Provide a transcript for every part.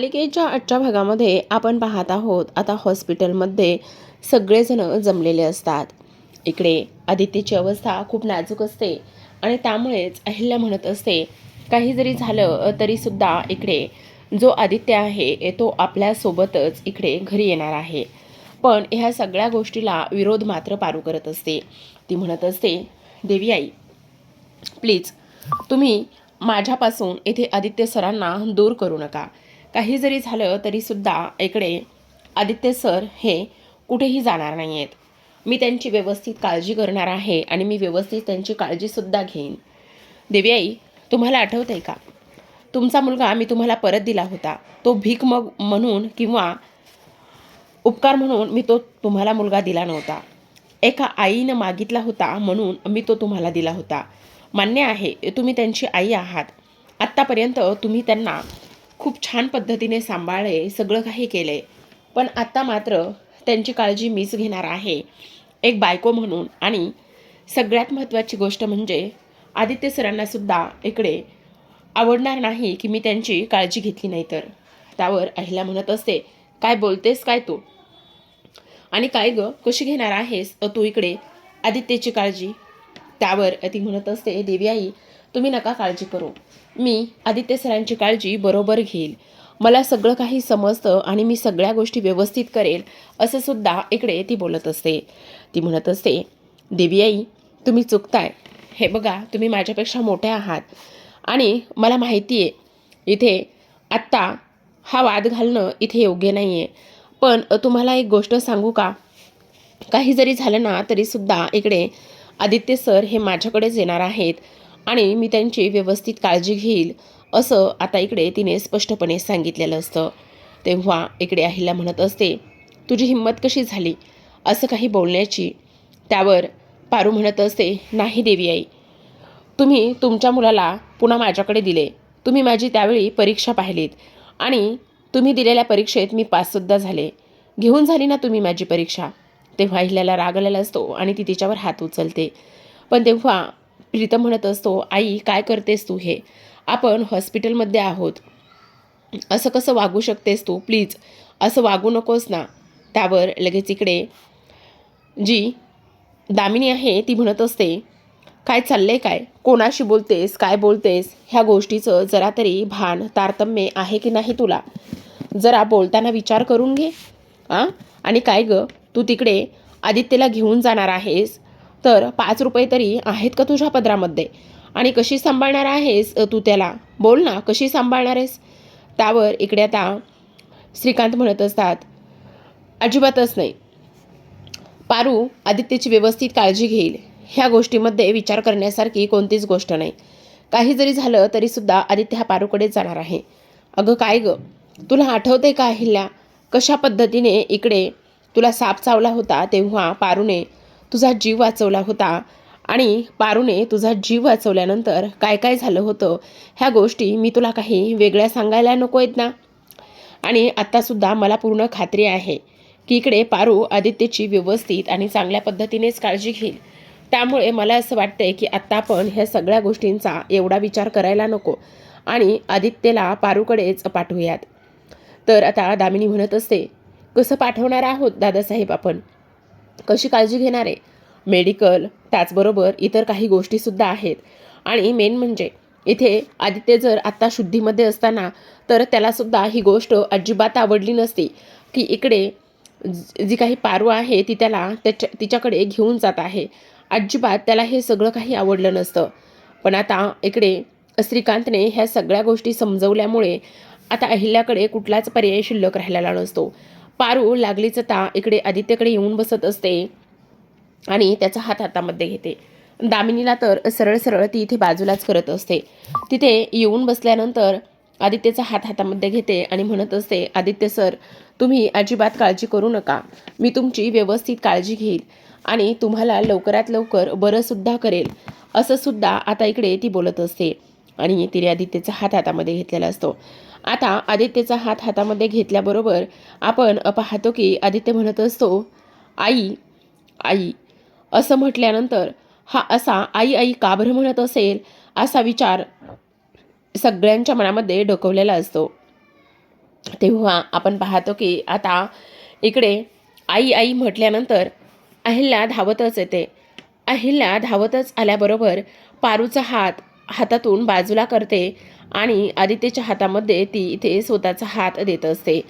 मालिकेच्या आजच्या भागामध्ये आपण पाहत आहोत आता हॉस्पिटलमध्ये सगळेजण जमलेले असतात. इकडे आदित्यची अवस्था खूप नाजूक असते आणि त्यामुळेच अहिल्या म्हणत असते काही जरी झालं तरीसुद्धा इकडे जो आदित्य आहे तो आपल्यासोबतच इकडे घरी येणार आहे. पण ह्या सगळ्या गोष्टीला विरोध मात्र पारू करत असते. ती म्हणत असते देवी आई प्लीज तुम्ही माझ्यापासून येथे आदित्य सरांना दूर करू नका. काही जरी झालं तरीसुद्धा इकडे आदित्य सर हे कुठेही जाणार नाही आहेत मी त्यांची व्यवस्थित काळजी करणार आहे आणि मी व्यवस्थित त्यांची काळजीसुद्धा घेईन. देवी आई तुम्हाला आठवतं आहे का? तुमचा मुलगा मी तुम्हाला परत दिला होता. तो भीक मग म्हणून किंवा उपकार म्हणून मी तो तुम्हाला मुलगा दिला नव्हता. एका आईनं मागितला होता म्हणून मी तो तुम्हाला दिला होता. मान्य आहे तुम्ही त्यांची आई आहात. आत्तापर्यंत तुम्ही त्यांना खूप छान पद्धतीने सांभाळले सगळं काही केले. पण आत्ता मात्र त्यांची काळजी मीच घेणार आहे. एक बायको म्हणून आणि सगळ्यात महत्त्वाची गोष्ट म्हणजे आदित्य सरांनासुद्धा इकडे आवडणार नाही की मी त्यांची काळजी घेतली नाही तर. त्यावर अहिला म्हणत असते काय बोलतेस काय तू? आणि काय ग कशी घेणार आहेस तू इकडे? आदित्यची काळजी. त्यावर ती म्हणत असते देवी आई तुम्ही नका काळजी करू. मी आदित्य सरांची काळजी बरोबर घेईल. मला सगळं काही समजतं आणि मी सगळ्या गोष्टी व्यवस्थित करेल असं सुद्धा इकडे ती बोलत असते. ती म्हणत असते देवी आई तुम्ही चुकताय. हे बघा तुम्ही माझ्यापेक्षा मोठ्या आहात. आणि मला माहिती आहे इथे आत्ता हा वाद घालणं इथे योग्य नाही आहे पण तुम्हाला एक गोष्ट सांगू का? काही जरी झालं ना तरीसुद्धा इकडे आदित्य सर हे माझ्याकडेच येणार आहेत. आणि मी त्यांची व्यवस्थित काळजी घेईल असं आता इकडे तिने स्पष्टपणे सांगितलेलं असतं. तेव्हा इकडे अहिल्या म्हणत असते तुझी हिंमत कशी झाली? असं काही बोलण्याची त्यावर पारू म्हणत असते नाही देवी आई. तुम्ही तुमच्या मुलाला पुन्हा माझ्याकडे दिले. तुम्ही माझी त्यावेळी परीक्षा पाहिलीत. आणि तुम्ही दिलेल्या परीक्षेत मी पाससुद्धा झाले. घेऊन झाली ना तुम्ही माझी परीक्षा तेव्हा अहिल्याला राग आलेला असतो आणि ती तिच्यावर हात उचलते. पण तेव्हा प्रीतम म्हणत असतो आई काय करतेस तू हे? आपण हॉस्पिटलमध्ये आहोत. असं कसं वागू शकतेस तू? प्लीज असं वागू नकोस ना. त्यावर लगेच इकडे जी दामिनी आहे ती म्हणत असते काय चाललंय काय? कोणाशी बोलतेस? काय बोलतेस? ह्या गोष्टीचं जरा तरी भान तारतम्य आहे की नाही तुला? जरा बोलताना विचार करून घे आ? आणि काय ग? तू तिकडे आदित्यला घेऊन जाणार आहेस. तर पाच रुपये तरी आहेत का तुझ्या पदरामध्ये? आणि कशी सांभाळणार आहेस तू त्याला? बोल ना कशी सांभाळणार आहेस? त्यावर इकडे आता श्रीकांत म्हणत असतात अजिबातच नाही. पारू आदित्यची व्यवस्थित काळजी घेईल. ह्या गोष्टीमध्ये विचार करण्यासारखी कोणतीच गोष्ट नाही. काही जरी झालं तरीसुद्धा आदित्य हा पारूकडेच जाणार आहे. अगं काय गं? तुला आठवते का अहिल्या? कशा पद्धतीने इकडे तुला साप चावला होता तेव्हा पारूने तुझा जीव वाचवला होता. आणि पारूने तुझा जीव वाचवल्यानंतर काय काय झालं होतं ह्या गोष्टी मी तुला काही वेगळ्या सांगायला नको आहेत ना? आणि आत्तासुद्धा मला पूर्ण खात्री आहे की इकडे पारू आदित्यची व्यवस्थित आणि चांगल्या पद्धतीनेच काळजी घेईल. त्यामुळे मला असं वाटतंय की आत्ता आपण ह्या सगळ्या गोष्टींचा एवढा विचार करायला नको आणि आदित्यला पारूकडेच पाठवूयात. तर आता दामिनी म्हणत असते कसं पाठवणार आहोत दादासाहेब आपण? कशी काळजी घेणार आहे? मेडिकल त्याचबरोबर इतर काही गोष्टीसुद्धा आहेत. आणि मेन म्हणजे इथे आदित्य जर आत्ता शुद्धीमध्ये असताना तर त्यालासुद्धा ही गोष्ट अजिबात आवडली नसती की इकडे जी काही पारू आहे ती त्याला त्याच्या तिच्याकडे घेऊन जात आहे. अजिबात त्याला हे सगळं काही आवडलं नसतं. पण आता इकडे श्रीकांतने ह्या सगळ्या गोष्टी समजवल्यामुळे आता अहिल्याकडे कुठलाच पर्याय शिल्लक राहिलेला नसतो. पारू लागलीच ता इकडे आदित्यकडे येऊन बसत असते आणि त्याचा हात हातामध्ये घेते. दामिनीला तर सरळ सरळ ती इथे बाजूलाच करत असते. तिथे येऊन बसल्यानंतर आदित्यचा हात हातामध्ये घेते आणि म्हणत असते आदित्य सर तुम्ही अजिबात काळजी करू नका. मी तुमची व्यवस्थित काळजी घेईल आणि तुम्हाला लवकरात लवकर बरंसुद्धा करेल. असंसुद्धा आता इकडे ती बोलत असते आणि तिने आदित्यचा हात हातामध्ये घेतलेला असतो. आता आदित्यचा हात हातामध्ये घेतल्याबरोबर आपण पाहतो की आदित्य म्हणत असतो आई आई. असं म्हटल्यानंतर हा असा आई आई का बरं म्हणत असेल असा विचार सगळ्यांच्या मनामध्ये डोकवलेला असतो. तेव्हा आपण पाहतो की आता इकडे आई आई म्हटल्यानंतर अहिल्या धावतच येते. अहिल्या धावतच आल्याबरोबर पारूचा हात हातातून बाजूला करते आणि आदित्यच्या हातामध्ये ती इथे स्वतःचा हात देत असते.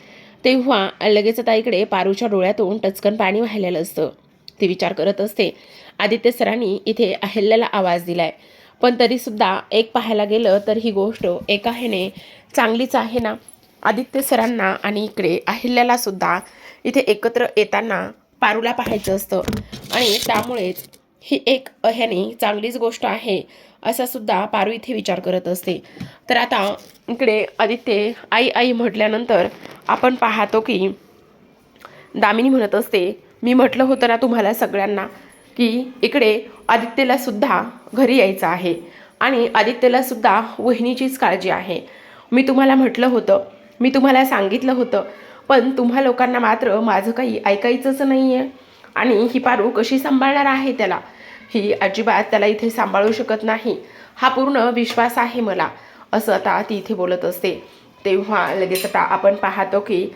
तेव्हा लगेच आता इकडे पारूच्या डोळ्यातून टचकन पाणी वाहिलेलं असतं. ती विचार करत असते आदित्य सरांनी इथे अहिल्याला आवाज दिलाय. पण तरीसुद्धा एक पाहायला गेलं तर ही गोष्ट एका ह्याने चांगलीच आहे ना? आदित्य सरांना आणि इकडे अहिल्याला सुद्धा इथे एकत्र येताना पारूला पाहायचं असतं आणि त्यामुळेच ही एक ह्याने चांगलीच गोष्ट आहे असा सुद्धा पारू इथे विचार करत असते. तर आता इकडे आदित्य आई आई म्हटल्यानंतर आपण पाहतो की दामिनी म्हणत असते मी म्हटलं होतं ना तुम्हाला सगळ्यांना की इकडे आदित्यला सुद्धा घरी यायचं आहे आणि आदित्यला सुद्धा वहिनीचीच काळजी आहे. मी तुम्हाला म्हटलं होतं मी तुम्हाला सांगितलं होतं पण तुम्हा लोकांना मात्र माझं काही ऐकायचंच नाही आहे आणि ही पारू कशी सांभाळणार आहे त्याला? ही अजिबात त्याला इथे सांभाळू शकत नाही. हा पूर्ण विश्वास आहे मला असं आता ती इथे बोलत असते. तेव्हा लगेच आता आपण पाहतो की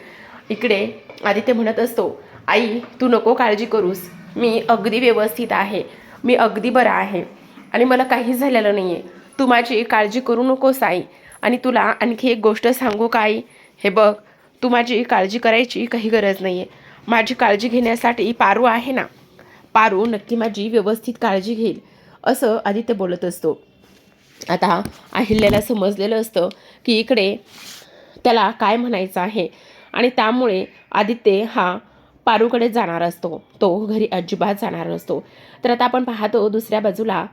इकडे आदित्य म्हणत असतो आई तू नको काळजी करूस. मी अगदी व्यवस्थित आहे. मी अगदी बरा आहे. आणि मला काहीच झालेलं नाही आहे तू माझी काळजी करू नकोस आई. आणि तुला आणखी एक गोष्ट सांगू का आई? हे बघ तू माझी काळजी करायची काही गरज नाही आहे माझी काळजी घेण्यासाठी पारू आहे ना? पारू नक्की माझी व्यवस्थित काळजी घेईल असं आदित्य बोलत असतो. आता अहिल्याला समजलेलं असतं की इकडे त्याला काय म्हणायचं आहे आणि त्यामुळे आदित्य हा पारूकडे जाणार असतो. तो घरी अजिबात जाणार नसतो. तर आता आपण पाहतो दुसऱ्या बाजूला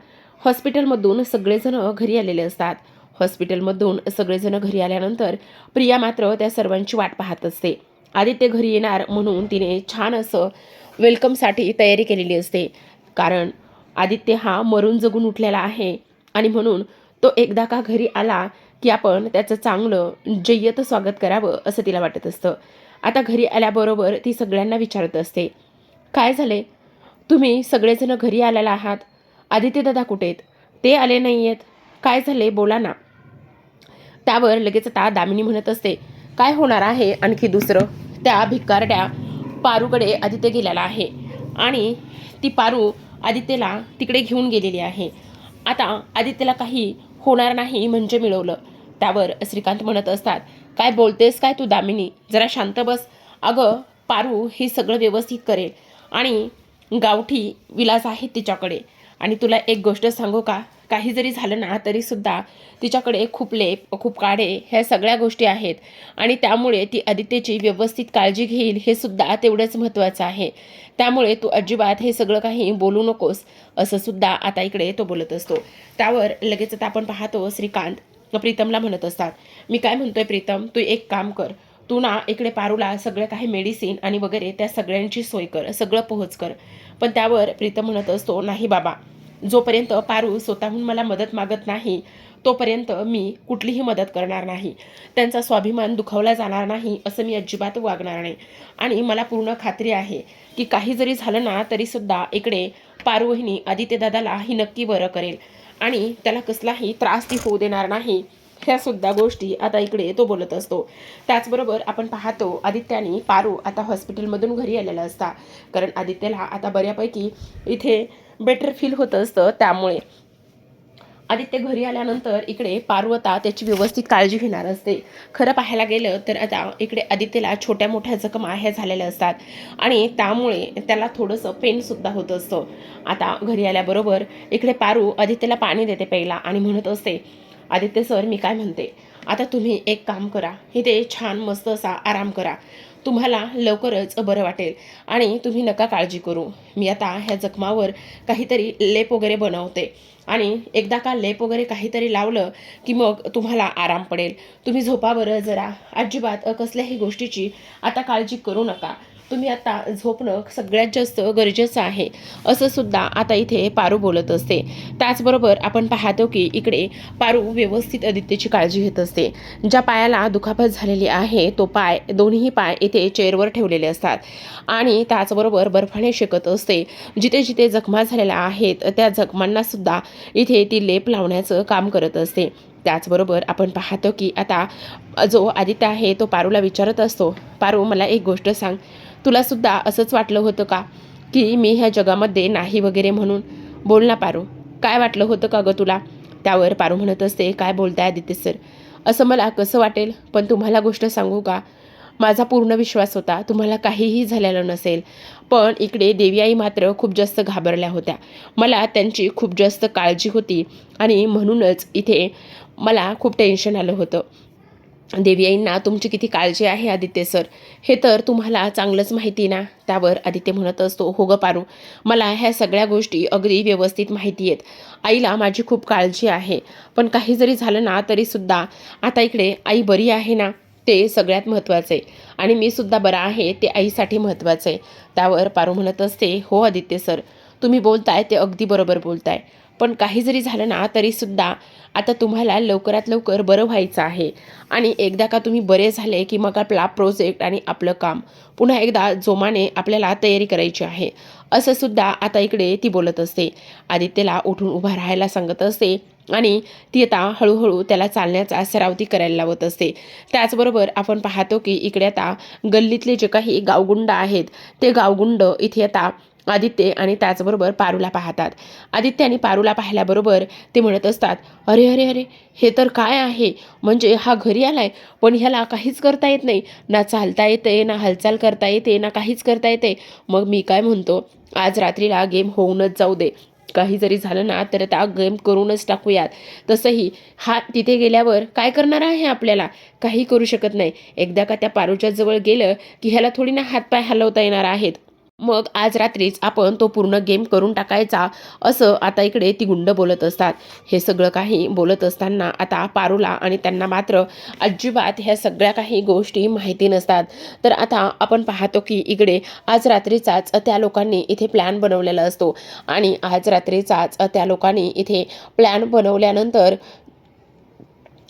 हॉस्पिटलमधून सगळेजण घरी आलेले असतात. हॉस्पिटलमधून सगळेजण घरी आल्यानंतर प्रिया मात्र त्या सर्वांची वाट पाहत असते. आदित्य घरी येणार म्हणून तिने छान असं वेलकमसाठी तयारी केलेली असते. कारण आदित्य हा मरून जगून उठलेला आहे आणि म्हणून तो एकदा का घरी आला की आपण त्याचं चांगलं जय्यत स्वागत करावं असं तिला वाटत असतं. आता घरी आल्याबरोबर ती सगळ्यांना विचारत असते. काय झाले? तुम्ही सगळेजण घरी आलेला आहात? आदित्य दादा कुठे आहेत ते आले नाही आहेत काय झाले? बोला ना. त्यावर लगेच आता दामिनी म्हणत असते काय होणार आहे आणखी दुसरं? त्या भिकारड्या पारूकडे आदित्य गेलेला आहे. आणि ती पारू आदित्यला तिकडे घेऊन गेलेली आहे. आता आदित्यला काही होणार नाही म्हणजे मिळवलं. त्यावर श्रीकांत म्हणत असतात काय बोलतेस काय तू दामिनी? जरा शांत बस. अगं पारू हे सगळं व्यवस्थित करेल. आणि गावठी विलास आहेत तिच्याकडे. आणि तुला एक गोष्ट सांगू का? काही जरी झालं ना तरीसुद्धा तिच्याकडे खूप लेप खूप काढे ह्या सगळ्या गोष्टी आहेत. आणि त्यामुळे ती आदित्यची व्यवस्थित काळजी घेईल हे सुद्धा तेवढंच महत्त्वाचं आहे. त्यामुळे तू अजिबात हे सगळं काही बोलू नकोस असं सुद्धा आता इकडे तो बोलत असतो. त्यावर लगेच आता आपण पाहतो श्रीकांत. प्रीतमला म्हणत असतात मी काय म्हणतोय प्रीतम तू एक काम कर. तू ना इकडे पारूला सगळं काही मेडिसिन आणि वगैरे त्या सगळ्यांची सोय कर सगळं पोहोच कर. पण त्यावर प्रीतम म्हणत असतो नाही बाबा जोपर्यंत पारू स्वतःहून मला मदत मागत नाही तोपर्यंत मी कुठलीही मदत करणार नाही. त्यांचा स्वाभिमान दुखावला जाणार नाही असं मी अजिबात वागणार नाही. आणि मला पूर्ण खात्री आहे की काही जरी झालं ना तरीसुद्धा इकडे पारूहिनी आदित्यदादाला ही नक्की बरं करेल. आणि त्याला कसलाही त्रास ती होऊ देणार नाही. ह्या सुद्धा गोष्टी आता इकडे तो बोलत असतो. त्याचबरोबर आपण पाहतो आदित्यानी पारू आता हॉस्पिटलमधून घरी आलेला असता. कारण आदित्यला आता बऱ्यापैकी इथे बेटर फील होत असतं. त्यामुळे आदित्य घरी आल्यानंतर इकडे पार्वता त्याची व्यवस्थित काळजी घेणार असते. खरं पाहायला गेलं तर आता इकडे आदित्यला छोट्या मोठ्या जखमा ह्या झालेल्या असतात. आणि त्यामुळे त्याला थोडंसं पेनसुद्धा होत असतं. आता घरी आल्याबरोबर इकडे पारू आदित्यला पाणी देते प्यायला आणि म्हणत असते आदित्य सर मी काय म्हणते? आता तुम्ही एक काम करा. इथे छान मस्त असा आराम करा. तुम्हाला लवकरच बरं वाटेल आणि तुम्ही नका काळजी करू. मी आता ह्या जखमावर काहीतरी लेप वगैरे बनवते. आणि एकदा का लेप वगैरे काहीतरी लावलं की मग तुम्हाला आराम पडेल. तुम्ही झोपा बरं जरा. अजिबात कसल्याही गोष्टीची आता काळजी करू नका. तुम्ही आता झोपणं सगळ्यात जास्त गरजेचं आहे. असं सुद्धा आता इथे पारू बोलत असते. त्याचबरोबर आपण पाहतो की इकडे पारू व्यवस्थित आदित्यची काळजी घेत असते. ज्या पायाला दुखापत झालेली आहे तो पाय दोन्ही पाय इथे चेअरवर ठेवलेले असतात. आणि त्याचबरोबर बर्फाने शेकत असते. जिथे जिथे जखमा झालेल्या आहेत त्या जखमांना सुद्धा इथे ती लेप लावण्याचं काम करत असते. त्याचबरोबर आपण पाहतो की आता जो आदित्य आहे तो पारूला विचारत असतो पारू मला एक गोष्ट सांग. तुलासुद्धा असंच वाटलं होतं का? की मी ह्या जगामध्ये नाही वगैरे म्हणून? बोल ना पारू. काय वाटलं होतं का गं तुला? त्यावर पारू म्हणत असते. काय बोलताय आदित्य सर? असं मला कसं वाटेल? पण तुम्हाला गोष्ट सांगू का? माझा पूर्ण विश्वास होता. तुम्हाला काहीही झालेलं नसेल. पण इकडे देवी आई मात्र खूप जास्त घाबरल्या होत्या. मला त्यांची खूप जास्त काळजी होती आणि म्हणूनच इथे मला खूप टेन्शन आलं होतं. देवी आईंना तुमची किती काळजी आहे आदित्य सर? हे तर तुम्हाला चांगलंच माहिती ना? त्यावर आदित्य म्हणत असतो हो ग पारू मला ह्या सगळ्या गोष्टी अगदी व्यवस्थित माहिती आहेत. आईला माझी खूप काळजी आहे. पण काही जरी झालं ना तरीसुद्धा आता इकडे आई बरी आहे ना? ते सगळ्यात महत्त्वाचं. आहे आणि मी सुद्धा बरा आहे ते आईसाठी महत्त्वाचं. आहे त्यावर पारू म्हणत असते हो आदित्य सर तुम्ही बोलताय ते अगदी बरोबर बोलताय. पण काही जरी झालं ना तरीसुद्धा आता तुम्हाला लवकरात लवकर बरं व्हायचं आहे. आणि एकदा का तुम्ही बरे झाले की मग आपला प्रोजेक्ट आणि आपलं काम पुन्हा एकदा जोमाने आपल्याला तयारी करायची आहे. असं सुद्धा आता इकडे ती बोलत असते. आदित्यला उठून उभा राहायला सांगत असते आणि ती आता हळूहळू त्याला चालण्याचा सराव ती करायला लावत असते. त्याचबरोबर आपण पाहतो की इकडे आता गल्लीतले जे काही गावगुंड आहेत ते गावगुंड इथे आता आदित्य आणि त्याचबरोबर पारूला पाहतात. आदित्य आणि पारूला पाहिल्याबरोबर ते म्हणत असतात अरे अरे अरे हे तर काय आहे? म्हणजे हा घरी आलाय पण ह्याला काहीच करता येत नाही. ना चालता येते ना हालचाल करता येते ना काहीच करता येते. मग मी काय म्हणतो? आज रात्रीला गेम होऊनच जाऊ दे. काही जरी झालं ना तर त्या गेम करूनच टाकूयात. तसंही हा तिथे गेल्यावर काय करणार आहे आपल्याला? काही करू शकत नाही. एकदा का त्या पारूच्या जवळ गेलं की ह्याला थोडी ना हातपाय हलवता येणार आहेत. मग आज रात्रीच आपण तो पूर्ण गेम करून टाकायचा असं आता इकडे ती गुंड बोलत असतात. हे सगळं काही बोलत असताना आता पारूला आणि त्यांना मात्र अजिबात ह्या सगळ्या काही गोष्टी माहिती नसतात. तर आता आपण पाहतो की इकडे आज रात्रीचाच त्या लोकांनी इथे प्लॅन बनवलेला असतो. आणि आज रात्रीचाच त्या लोकांनी इथे प्लॅन बनवल्यानंतर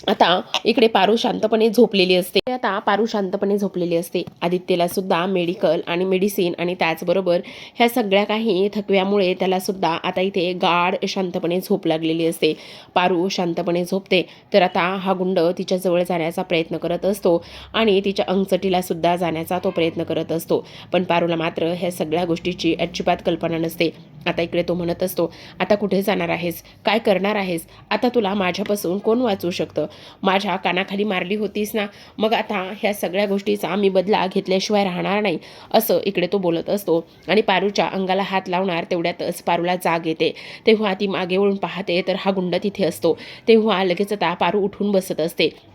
आता इकडे पारू शांतपणे झोपलेली असते. आता पारू शांतपणे झोपलेली असते. आदित्यला सुद्धा मेडिकल आणि मेडिसिन आणि त्याचबरोबर ह्या सगळ्या काही थकव्यामुळे त्याला सुद्धा आता इथे गाढ शांतपणे झोप लागलेली असते. पारू शांतपणे झोपते. तर आता हा गुंड तिच्याजवळ जाण्याचा प्रयत्न करत असतो आणि तिच्या अंगचटीला सुद्धा जाण्याचा तो प्रयत्न करत असतो. पण पारूला मात्र ह्या सगळ्या गोष्टीची अजिबात कल्पना नसते. आता इकडे तो म्हणत असतो आता कुठे जाणार आहेस? काय करणार आहेस? आता तुला माझ्यापासून कोण वाचवू शकतं? माझ्या कानाखाली मारली होतीस ना? मग आता ह्या सगळ्या गोष्टीचा मी बदला घेतल्याशिवाय राहणार नाही असं इकडे तो बोलत असतो. आणि पारूच्या अंगाला हात लावणार तेवढ्यातच पारूला जाग येते. तेव्हा ती मागे वळून पाहते तर हा गुंड तिथे असतो. तेव्हा लगेच आता पारू उठून बसत असते.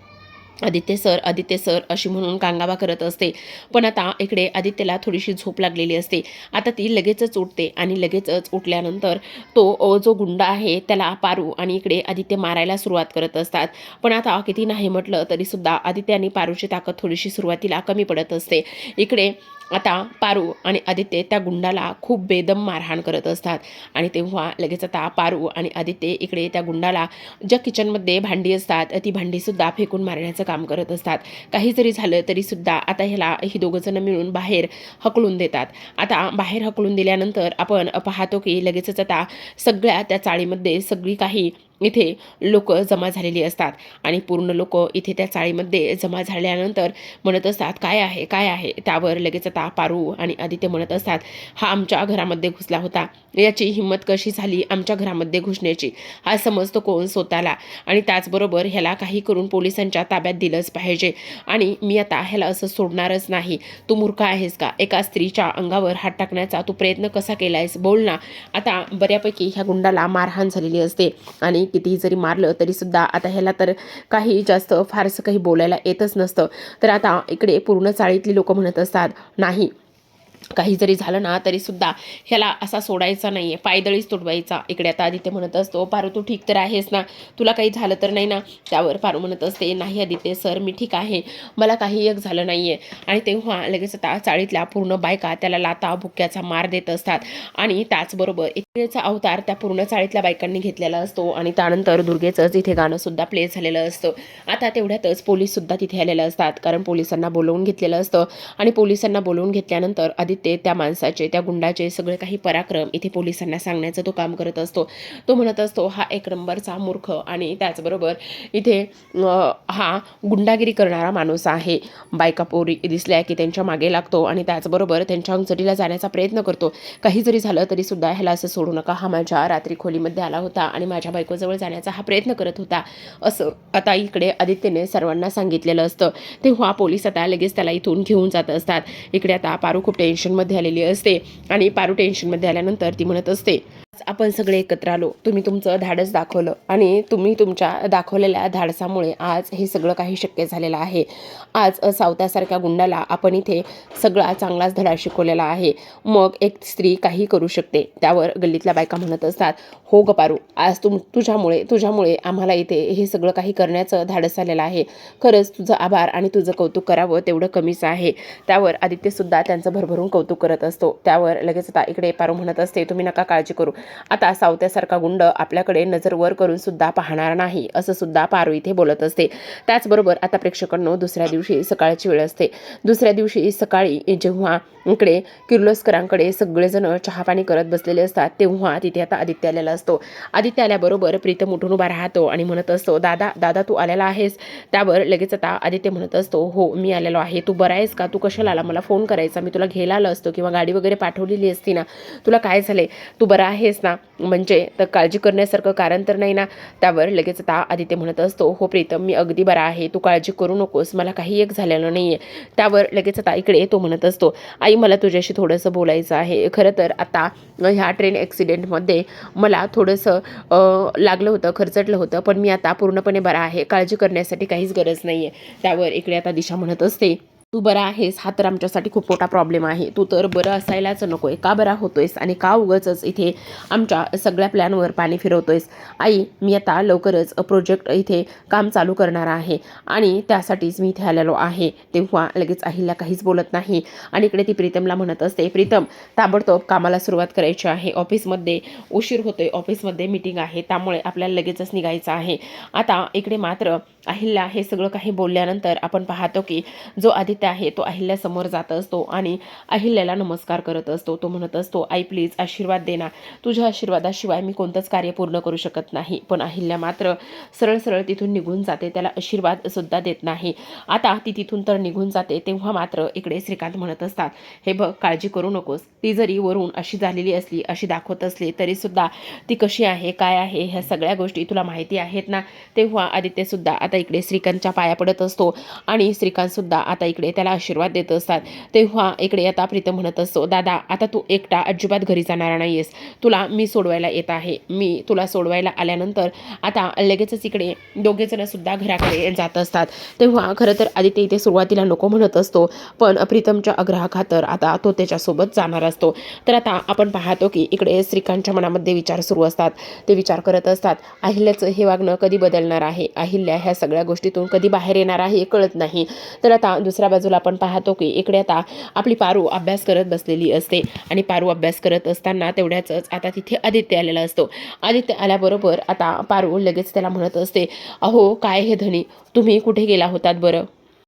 आदित्य सर आदित्य सर अशी म्हणून कांगावा करत असते. पण आता इकडे आदित्यला थोडीशी झोप लागलेली असते. आता ती लगेचच उठते आणि लगेचच उठल्यानंतर तो जो गुंड आहे त्याला पारू आणि इकडे आदित्य मारायला सुरुवात करत असतात. पण आता किती नाही म्हटलं तरीसुद्धा आदित्य आणि पारूची ताकद थोडीशी सुरुवातीला कमी पडत असते. इकडे आता पारू आणि आदित्य त्या गुंडाला खूप बेदम मारहाण करत असतात. आणि तेव्हा लगेच आता पारू आणि आदित्य इकडे त्या गुंडाला ज्या किचनमध्ये भांडी असतात ती भांडीसुद्धा फेकून मारण्याचं काम करत असतात. काही जरी झालं तरीसुद्धा आता ह्याला ही दोघंजणं मिळून बाहेर हकलून देतात. आता बाहेर हकलून दिल्यानंतर आपण पाहतो की लगेचच आता सगळ्या त्या चाळीमध्ये सगळी काही इथे लोक जमा झालेली असतात. आणि पूर्ण लोक इथे त्या चाळीमध्ये जमा झाल्यानंतर म्हणत असतात काय आहे? काय आहे? त्यावर लगेच आता पारू आणि आदित्य म्हणत असतात हा आमच्या घरामध्ये घुसला होता. याची हिंमत कशी झाली आमच्या घरामध्ये घुसण्याची? हा समजतो कोण स्वतःला. आणि त्याचबरोबर ह्याला काही करून पोलिसांच्या ताब्यात दिलंच पाहिजे. आणि मी आता ह्याला असं सोडणारच नाही. तू मूर्ख आहेस का? एका स्त्रीच्या अंगावर हात टाकण्याचा तू प्रयत्न कसा केलायस? बोल ना. आता बऱ्यापैकी ह्या गुंडाला मारहाण झालेली असते. आणि कितीही जरी मारलं तरी सुद्धा आता ह्याला तर काही जास्त फारसं काही बोलायला येतच नसतं. तर आता इकडे पूर्ण चाळीतली लोक म्हणत असतात नाही काही जरी झालं ना तरी सुद्धा ह्याला असा सोडायचा नाही आहे पायदळीच तुडवायचा. इकडे आता आदित्य म्हणत असतो पारू तू ठीक तर आहेस ना? तुला काही झालं तर नाही ना? त्यावर पारू म्हणत असते नाही आदित्य सर मी ठीक आहे. मला काही एक झालं नाही आहे आणि तेव्हा लगेच आता चाळीतल्या पूर्ण बायका त्याला लाता भुक्याचा मार देत असतात. आणि त्याचबरोबर इकडेचा अवतार त्या पूर्ण चाळीतल्या बायकांनी घेतलेला असतो आणि त्यानंतर दुर्गेचंच इथे गाणंसुद्धा प्ले झालेलं असतं. आता तेवढ्यातच पोलीससुद्धा तिथे आलेले असतात. कारण पोलिसांना बोलवून घेतलेलं असतं. आणि पोलिसांना बोलवून घेतल्यानंतर आदित्य त्या माणसाचे त्या गुंडाचे सगळे काही पराक्रम इथे पोलिसांना सांगण्याचं तो काम करत असतो. तो म्हणत असतो हा एक नंबरचा मूर्ख आणि त्याचबरोबर इथे हा गुंडागिरी करणारा माणूस आहे. बायका पोरी दिसल्या की त्यांच्या मागे लागतो आणि त्याचबरोबर त्यांच्या अंगचटीला जाण्याचा प्रयत्न करतो. काही जरी झालं तरी सुद्धा ह्याला असं सोडू नका. हा माझ्या रात्री खोलीमध्ये आला होता आणि माझ्या बायकोजवळ जाण्याचा हा प्रयत्न करत होता. असं आता इकडे आदित्यने सर्वांना सांगितलेलं असतं. तेव्हा पोलीस आता लगेच त्याला इथून घेऊन जात असतात. इकडे आता पारू खूप टेन्शनमध्ये आलेली असते आणि पारू टेन्शनमध्ये आल्यानंतर ती म्हणत असते आपण सगळे एकत्र आलो तुम्ही तुमचं धाडस दाखवलं आणि तुम्ही तुमच्या दाखवलेल्या धाडसामुळे आज हे सगळं काही शक्य झालेलं आहे. आज सावत्यासारख्या गुंडाला आपण इथे सगळा चांगलाच धडा शिकवलेला आहे. मग एक स्त्री काही करू शकते त्यावर गल्लीतल्या बायका म्हणत असतात हो गपारू पारू आज तुम तुझ्यामुळे तुझ्यामुळे आम्हाला इथे हे सगळं काही करण्याचं धाडस आलेलं आहे. खरंच तुझं आभार आणि तुझं कौतुक करावं तेवढं कमीच आहे. त्यावर आदित्यसुद्धा त्यांचं भरभरून कौतुक करत असतो. त्यावर लगेच आता इकडे पारू म्हणत असते तुम्ही नका काळजी करू आता सावत्यासारखा गुंड आपल्याकडे नजर वर करून सुद्धा पाहणार नाही असं सुद्धा पारू इथे बोलत असते. त्याचबरोबर आता प्रेक्षकांनो दुसऱ्या दिवशी सकाळची वेळ असते. दुसऱ्या दिवशी सकाळी जेव्हा इकडे किर्लोस्करांकडे सगळेजण चहापाणी करत बसलेले असतात तेव्हा तिथे आता आदित्य आलेला असतो. आदित्य आल्याबरोबर प्रीतम उठून उभा राहतो आणि म्हणत असतो दादा दादा तू आलेला आहेस? त्यावर लगेच आता आदित्य म्हणत असतो हो मी आलेलो आहे. तू बरा आहेस का? तू कशाला आला? मला फोन करायचा. मी तुला घ्यायला आलो असतो किंवा गाडी वगैरे पाठवलेली असती ना. तुला काय झाले तू बरा आहेस? ना? म्हणजे तर काळजी करण्यासारखं कारण तर नाही ना? त्यावर लगेच आता आदित्य म्हणत असतो हो प्रीतम मी अगदी बरा आहे तू काळजी करू नकोस मला काही एक झालेलं नाही आहे त्यावर लगेच आता इकडे तो म्हणत असतो आई मला तुझ्याशी थोडंसं बोलायचं आहे. खरं तर आता ह्या ट्रेन ॲक्सिडेंटमध्ये मला थोडंसं लागलं होतं खर्चटलं होतं पण मी आता पूर्णपणे बरा आहे काळजी करण्यासाठी काहीच गरज नाही आहे त्यावर इकडे आता दिशा म्हणत असते. तू बरा आहेस हा तर आमच्यासाठी खूप मोठा प्रॉब्लेम आहे. तू तर बरं असायलाच नको आहे. का बरा होतोयस? आणि का उगच इथे आमच्या सगळ्या प्लॅनवर पाणी फिरवतोयस? आई मी आता लवकरच प्रोजेक्ट इथे काम चालू करणार आहे. आणि त्यासाठीच मी इथे आलेलो आहे. तेव्हा लगेच अहिल्या काहीच बोलत नाही. आणि इकडे ती प्रीतमला म्हणत असते प्रीतम ताबडतोब कामाला सुरुवात करायची आहे. ऑफिसमध्ये उशीर होतोय. ऑफिसमध्ये मीटिंग आहे. त्यामुळे आपल्याला लगेचच निघायचं आहे. आता इकडे मात्र अहिल्या हे सगळं काही बोलल्यानंतर आपण पाहतो की जो आधी आदित्य आहे तो अहिल्यासमोर जात असतो आणि अहिल्याला नमस्कार करत असतो. तो म्हणत असतो आई प्लीज आशीर्वाद देना तुझ्या आशीर्वादाशिवाय मी कोणतंच कार्य पूर्ण करू शकत नाही. पण अहिल्या मात्र सरळ सरळ तिथून निघून जाते. त्याला आशीर्वाद सुद्धा देत नाही. आता ती तिथून तर निघून जाते तेव्हा मात्र इकडे श्रीकांत म्हणत असतात हे बघ काळजी करू नकोस. ती जरी वरून अशी झालेली असली अशी दाखवत असली तरी सुद्धा ती कशी आहे काय आहे ह्या सगळ्या गोष्टी तुला माहिती आहेत ना? तेव्हा आदित्य सुद्धा आता इकडे श्रीकांतच्या पाया पडत असतो आणि श्रीकांत सुद्धा आता इकडे त्याला आशीर्वाद देत असतात. तेव्हा इकडे आता प्रीतम म्हणत असतो दादा आता तू एकटा अजिबात घरी जाणार नाहीयेस. तुला मी सोडवायला येत आहे. मी तुला सोडवायला आल्यानंतर आता लगेचच इकडे दोघेजण सुद्धा घराकडे जात असतात. तेव्हा खरं तर आदित्य इथे सुरुवातीला नको म्हणत असतो पण प्रीतमच्या आग्रहाखातर आता तो त्याच्यासोबत जाणार असतो. तर आता आपण पाहतो की इकडे श्रीकांतच्या मनामध्ये विचार सुरू असतात. ते विचार करत असतात अहिल्याचं हे वागणं कधी बदलणार आहे? अहिल्या ह्या सगळ्या गोष्टीतून कधी बाहेर येणार आहे? कळत नाही. तर आता दुसऱ्या बाजूला आपण पाहतो की इकडे आता आपली पारू अभ्यास करत बसलेली असते आणि पारू अभ्यास करत असताना तेवढ्याच आता तिथे आदित्य आलेला असतो. आदित्य आल्याबरोबर आता पारू लगेच त्याला म्हणत असते अहो काय हे धनी? तुम्ही कुठे गेला होतात बरं?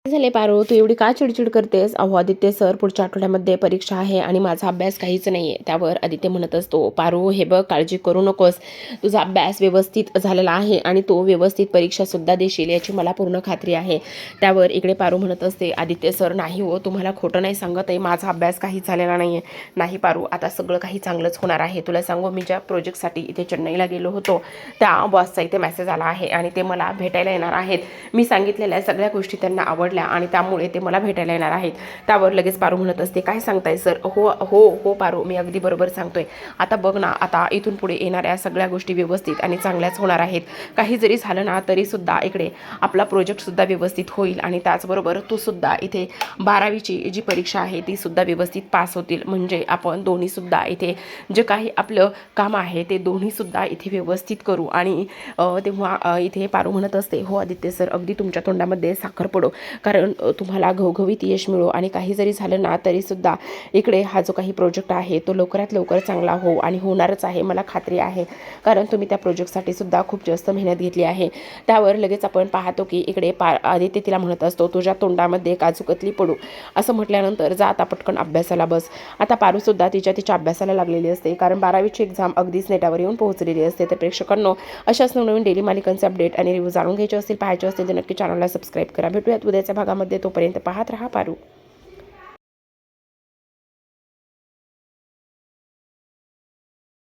झाले पारो? तू एवढी का चिडचिड करतेस? अहो आदित्य सर पुढच्या आठवड्यामध्ये परीक्षा आहे आणि माझा अभ्यास काहीच नाही आहे त्यावर आदित्य म्हणत असतो पारो हे बघ काळजी करू नकोस. तुझा अभ्यास व्यवस्थित झालेला आहे आणि तो व्यवस्थित परीक्षासुद्धा देशील याची मला पूर्ण खात्री आहे. त्यावर इकडे पारू म्हणत असते आदित्य सर नाही हो तुम्हाला खोटं नाही सांगत आहे. माझा अभ्यास काहीच झालेला नाही आहे नाही पारू आता सगळं काही चांगलंच होणार आहे. तुला सांगू मी ज्या प्रोजेक्टसाठी इथे चेन्नईला गेलो होतो त्या बॉसचा इथे मेसेज आला आहे आणि ते मला भेटायला येणार आहेत. मी सांगितलेल्या सगळ्या गोष्टी त्यांना आवडल्या आणि त्यामुळे ते मला भेटायला येणार आहेत. त्यावर लगेच पारू म्हणत असते काय सांगताय सर? हो हो हो पारू मी अगदी बरोबर सांगतोय. आता बघ ना आता इथून पुढे येणाऱ्या सगळ्या गोष्टी व्यवस्थित आणि चांगल्याच होणार आहेत. काही जरी झालं ना तरीसुद्धा इकडे आपला प्रोजेक्टसुद्धा व्यवस्थित होईल आणि त्याचबरोबर तूसुद्धा इथे बारावीची जी परीक्षा आहे तीसुद्धा व्यवस्थित पास होतील. म्हणजे आपण दोन्हीसुद्धा इथे जे काही आपलं काम आहे ते दोन्हीसुद्धा इथे व्यवस्थित करू आणि तेव्हा इथे पारू म्हणत असते हो आदित्य सर अगदी तुमच्या तोंडामध्ये साखर पडो. कारण तुम्हाला घवघवीत यश मिळो आणि काही जरी झालं ना तरीसुद्धा इकडे हा जो काही प्रोजेक्ट आहे तो लवकरात लवकर चांगला हो आणि होणारच आहे मला खात्री आहे. कारण तुम्ही त्या प्रोजेक्टसाठी सुद्धा खूप जास्त मेहनत घेतली आहे. त्यावर लगेच आपण पाहतो की इकडे पा आदित्य तिला म्हणत असतो तुझ्या तोंडामध्ये काजूकतली पडू. असं म्हटल्यानंतर जा आता पटकन अभ्यासाला बस. आता पारूसुद्धा तिच्या तिच्या अभ्यासाला लागलेली असते कारण बारावीची एक्झाम अगदीच नेटावर येऊन पोहोचलेली असते. तर प्रेक्षकांनो अशाच नवनवीन डेली मालिकांचे अपडेट आणि रिव्ह्यू जाणून घ्यायचे असतील पाहायचे असतील तर नक्की चॅनलला सबस्क्राईब करा. भेटूयात उद्याच भागामध्ये तोपर्यंत पाहत रहा पारू.